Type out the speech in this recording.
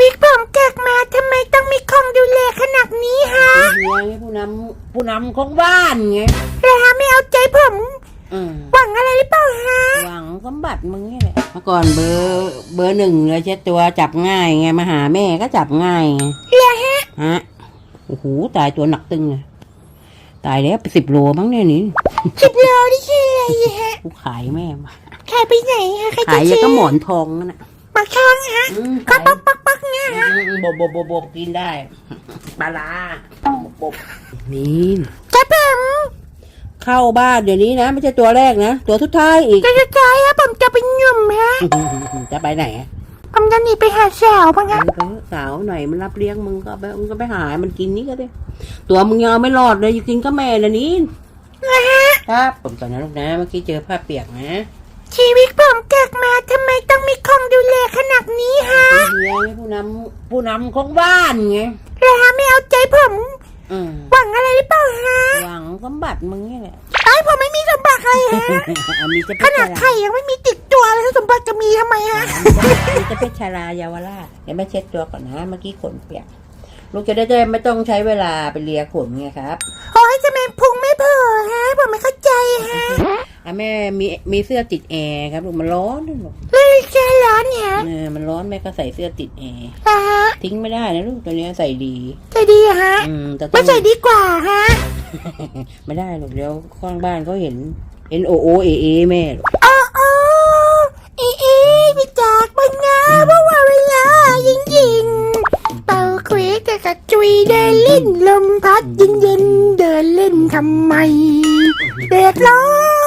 วิตผมเกิดมาทำไมต้องมีของดูแลขนาดนี้ฮะเป็นเฮียไงผู้นำผู้นำของบ้านไงแล้วฮะไม่เอาใจผม อืมหวังอะไรหรือเปล่าฮะ หวังสมบัติมึงนี่แหละเมื่อก่อนเบอร์เบอร์หนึ่งเลยเช็ดตัวจับง่ายไงมาหาแม่ก็จับง่ายไงแล้วฮะ ฮะโอ้โหตายตัวหนักตึงเลยตายแล้วไปสิบโลมั้งเนี่ยนี่สิบโลนี่คืออะไรฮะ กูขายแม่มาใครไปไหนฮะใครขาจะยยังซื้อก็หมอนทองนั่นน่ะ มาช่องฮะอืม ก็ขายปักปักปักเนี่ยฮะอืมบบบบบบกินได้ปลาร้าบบบบนี่จะผมเข้าบ้านเดี๋ยวนี้นะ ไม่ใช่ตัวแรกนะ ตัวทุดท้ายอีก จะจะใจฮะผมจะไปหยุ่มฮะจะไปไหนอะผมจะหนีไปหาสาวพังฮะมึงก็สาวหน่อยมันรับเลี้ยงมึงก็ไปมึงก็ไปหาให้มันกินนี่ก็ได้ ตัวมึงยังเอาไม่รอดเลยอยู่กินก็แม่ละนี่นะฮะครับผมก่อนนะลูกนะเมื่อกี้เจอผ้าเปียกนะชีวิตผมเกิดมา ทำไมต้องมีของดูแลขนาดนี้ฮะเป็นเฮียไงผู้นำผู้นำของบ้านไงแล้วฮะไม่เอาใจผม อืมหวังอะไรหรือเปล่าฮะหวังสมบัติมึงนี่แหละไอ้ยผมไม่มีสมบัติอะไรฮะเอามีจะขเพชรนาดชไข่ยังไม่มีติดตัวเลยสมบัติจะมีทำไมฮะ มีจะเพชรชาลาเยาวราชเดี๋ยวแม่เช็ดตัวก่อนนะเมื่อกี้ขนเปียกลูกจะได้จะไม่ต้องใช้เวลาไปเลียขนไงครับโอ้ยจะแม่พุงไม่เผลอฮะ ผมไม่เข้าใจฮะ อะแม่มีมีเสื้อติดแอร์ครับลูกมันร้อนด้วยลูกเรื่องแค่ร้อนเนี่ยเออมันร้อนแม่ก็ใส่เสื้อติดแอร์นะฮะทิ้งไม่ได้นะลูกตัวเนี้ยใส่ดีใจดีฮะอืมแต่ต้ไม่องใส่ดีกว่าฮะไม่ได้หรอกเดี๋ยวข้างบ้านเขาเห็นเห็นโอโอเอเอแม่หรอกโอ้โอ้อีอีพี่จากบังงาเพราะว่าเวลายิงยิงเป่าควีแต่กระจุยเดินเล่นลมพัดเย็นเย็นๆเดินเล่นทำไมเดือดร้อน